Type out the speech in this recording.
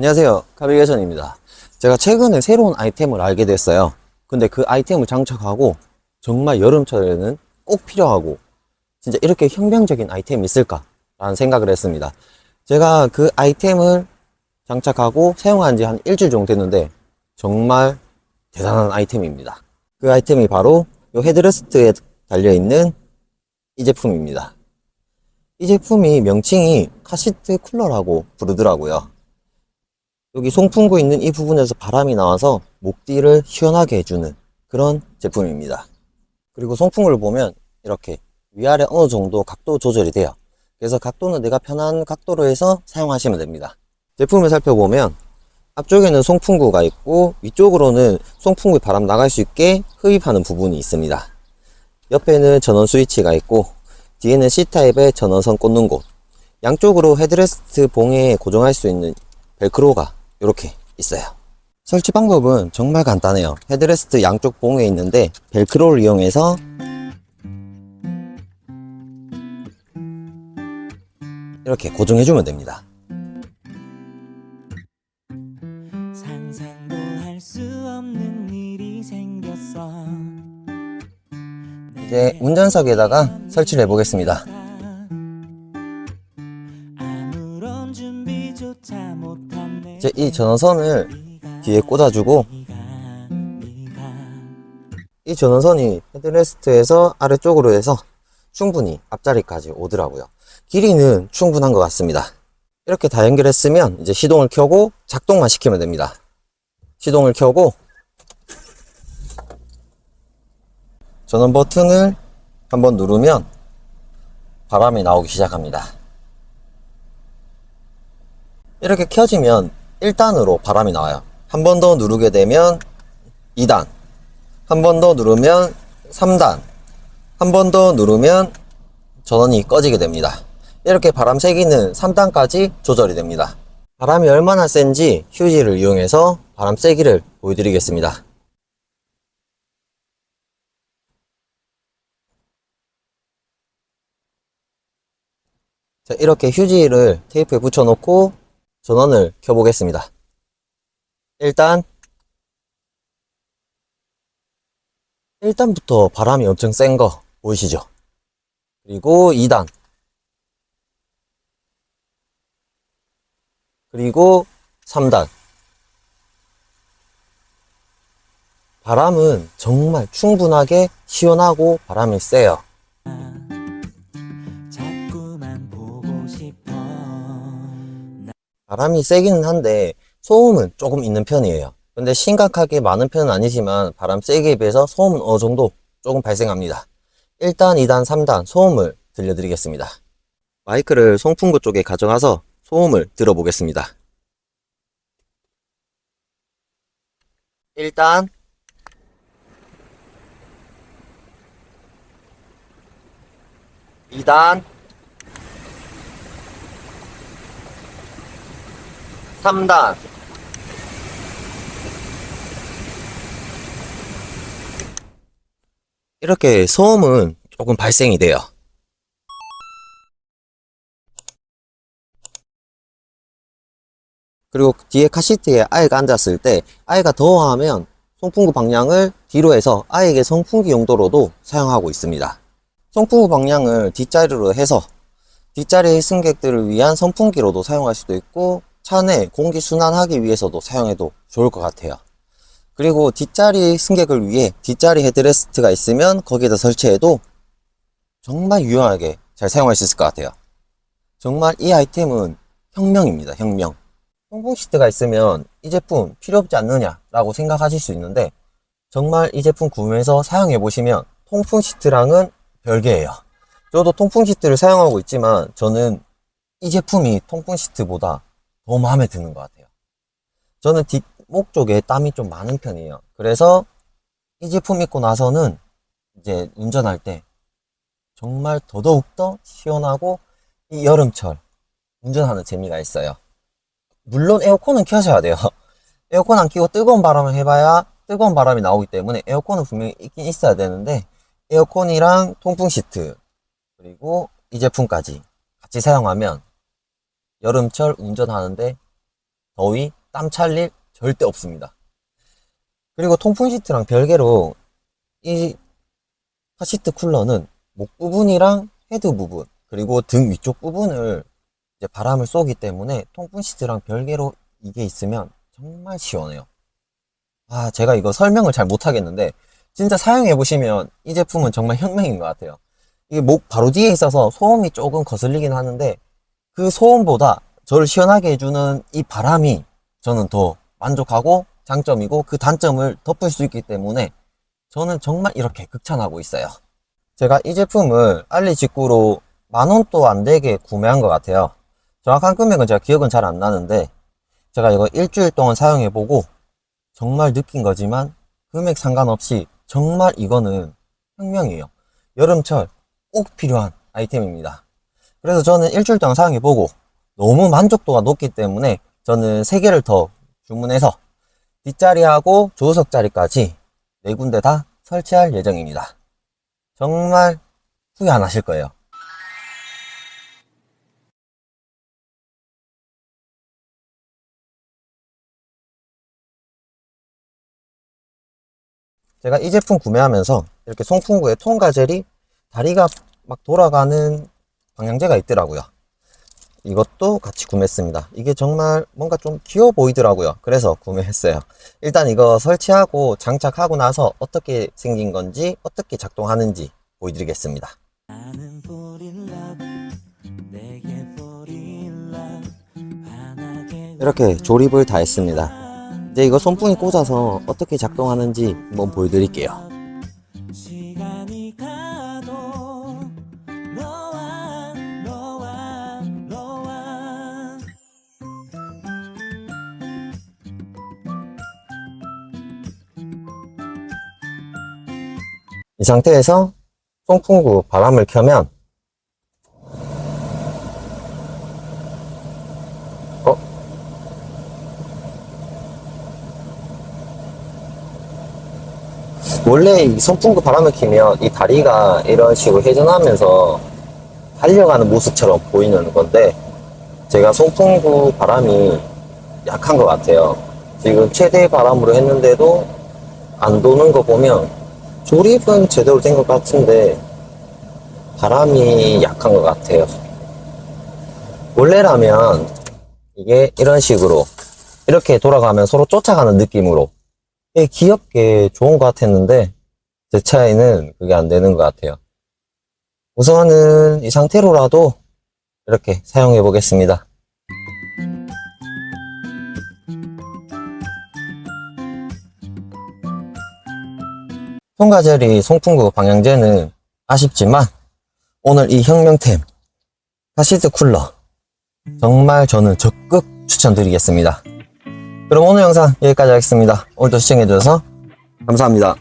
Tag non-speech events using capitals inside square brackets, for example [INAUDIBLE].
안녕하세요. 카비게션입니다. 제가 최근에 새로운 아이템을 알게 됐어요. 근데 그 아이템을 장착하고 정말 여름철에는 꼭 필요하고 진짜 이렇게 혁명적인 아이템이 있을까? 라는 생각을 했습니다. 제가 그 아이템을 장착하고 사용한 지 한 일주일 정도 됐는데 정말 대단한 아이템입니다. 그 아이템이 바로 이 헤드레스트에 달려있는 이 제품입니다. 이 제품이 명칭이 카시트 쿨러라고 부르더라고요. 여기 송풍구 있는 이 부분에서 바람이 나와서 목 뒤를 시원하게 해주는 그런 제품입니다. 그리고 송풍구를 보면 이렇게 위아래 어느 정도 각도 조절이 돼요. 그래서 각도는 내가 편한 각도로 해서 사용하시면 됩니다. 제품을 살펴보면 앞쪽에는 송풍구가 있고 위쪽으로는 송풍구에 바람 나갈 수 있게 흡입하는 부분이 있습니다. 옆에는 전원 스위치가 있고 뒤에는 C타입의 전원선 꽂는 곳 양쪽으로 헤드레스트 봉에 고정할 수 있는 벨크로가 이렇게 있어요. 설치 방법은 정말 간단해요. 헤드레스트 양쪽 봉에 있는데 벨크로를 이용해서 이렇게 고정해주면 됩니다. 이제 운전석에다가 설치를 해보겠습니다. 이제 이 전원선을 뒤에 꽂아주고 이 전원선이 헤드레스트에서 아래쪽으로 해서 충분히 앞자리까지 오더라고요. 길이는 충분한 것 같습니다. 이렇게 다 연결했으면 이제 시동을 켜고 작동만 시키면 됩니다. 시동을 켜고 전원 버튼을 한번 누르면 바람이 나오기 시작합니다. 이렇게 켜지면 1단으로 바람이 나와요. 한 번 더 누르게 되면 2단, 한 번 더 누르면 3단, 한 번 더 누르면 전원이 꺼지게 됩니다. 이렇게 바람 세기는 3단까지 조절이 됩니다. 바람이 얼마나 센지 휴지를 이용해서 바람 세기를 보여드리겠습니다. 자, 이렇게 휴지를 테이프에 붙여놓고 전원을 켜보겠습니다. 일단 1단부터 바람이 엄청 센 거 보이시죠? 그리고 2단 그리고 3단 바람은 정말 충분하게 시원하고 바람이 세요. 바람이 세기는 한데 소음은 조금 있는 편이에요. 근데 심각하게 많은 편은 아니지만 바람 세기에 비해서 소음은 어느 정도 조금 발생합니다. 1단, 2단, 3단 소음을 들려드리겠습니다. 마이크를 송풍구 쪽에 가져가서 소음을 들어보겠습니다. 1단 2단 3단 이렇게 소음은 조금 발생이 돼요. 그리고 뒤에 카시트에 아이가 앉았을 때 아이가 더워하면 송풍구 방향을 뒤로 해서 아이에게 선풍기 용도로도 사용하고 있습니다. 송풍구 방향을 뒷자리로 해서 뒷자리 승객들을 위한 선풍기로도 사용할 수도 있고 차 내 공기 순환하기 위해서도 사용해도 좋을 것 같아요. 그리고 뒷자리 승객을 위해 뒷자리 헤드레스트가 있으면 거기에다 설치해도 정말 유용하게 잘 사용할 수 있을 것 같아요. 정말 이 아이템은 혁명입니다. 혁명. 통풍 시트가 있으면 이 제품 필요 없지 않느냐라고 생각하실 수 있는데 정말 이 제품 구매해서 사용해 보시면 통풍 시트랑은 별개예요. 저도 통풍 시트를 사용하고 있지만 저는 이 제품이 통풍 시트보다 더 마음에 드는 것 같아요. 저는 뒷목 쪽에 땀이 좀 많은 편이에요. 그래서 이 제품 입고 나서는 이제 운전할 때 정말 더더욱더 시원하고 이 여름철 운전하는 재미가 있어요. 물론 에어컨은 켜셔야 돼요. [LAUGHS] 에어컨 안 켜고 뜨거운 바람을 해봐야 뜨거운 바람이 나오기 때문에 에어컨은 분명히 있긴 있어야 되는데 에어컨이랑 통풍 시트 그리고 이 제품까지 같이 사용하면 여름철 운전하는데 더위, 땀 찰 일 절대 없습니다. 그리고 통풍 시트랑 별개로 이 카시트 쿨러는 목 부분이랑 헤드 부분 그리고 등 위쪽 부분을 이제 바람을 쏘기 때문에 통풍 시트랑 별개로 이게 있으면 정말 시원해요. 아, 제가 이거 설명을 잘 못하겠는데 진짜 사용해 보시면 이 제품은 정말 혁명인 것 같아요. 이게 목 바로 뒤에 있어서 소음이 조금 거슬리긴 하는데 그 소음보다 저를 시원하게 해주는 이 바람이 저는 더 만족하고 장점이고 그 단점을 덮을 수 있기 때문에 저는 정말 이렇게 극찬하고 있어요. 제가 이 제품을 알리 직구로 만 원도 안 되게 구매한 것 같아요. 정확한 금액은 제가 기억은 잘 안 나는데 제가 이거 일주일 동안 사용해보고 정말 느낀 거지만 금액 상관없이 정말 이거는 혁명이에요. 여름철 꼭 필요한 아이템입니다. 그래서 저는 일주일 동안 사용해보고 너무 만족도가 높기 때문에 저는 3개를 더 주문해서 뒷자리하고 조수석 자리까지 네 군데 다 설치할 예정입니다. 정말 후회 안 하실 거예요. 제가 이 제품 구매하면서 이렇게 송풍구에 통가젤이 다리가 막 돌아가는 방향제가 있더라고요. 이것도 같이 구매했습니다. 이게 정말 뭔가 좀 귀여워 보이더라고요. 그래서 구매했어요. 일단 이거 설치하고 장착하고 나서 어떻게 생긴 건지 어떻게 작동하는지 보여드리겠습니다. 이렇게 조립을 다 했습니다. 이제 이거 손풍에 꽂아서 어떻게 작동하는지 한번 보여드릴게요. 이 상태에서 송풍구 바람을 켜면 어? 원래 이 선풍구 바람을 켜면 이 다리가 이런 식으로 회전하면서 달려가는 모습처럼 보이는 건데 제가 송풍구 바람이 약한 것 같아요. 지금 최대 바람으로 했는데도 안 도는 거 보면 조립은 제대로 된 것 같은데 바람이 약한 것 같아요. 원래라면 이게 이런 식으로 이렇게 돌아가면 서로 쫓아가는 느낌으로 예, 귀엽게 좋은 것 같았는데 제 차에는 그게 안 되는 것 같아요. 우선은 이 상태로라도 이렇게 사용해 보겠습니다. 송가젤이 송풍구 방향제는 아쉽지만 오늘 이 혁명템 카시트 쿨러 정말 저는 적극 추천드리겠습니다. 그럼 오늘 영상 여기까지 하겠습니다. 오늘도 시청해주셔서 감사합니다.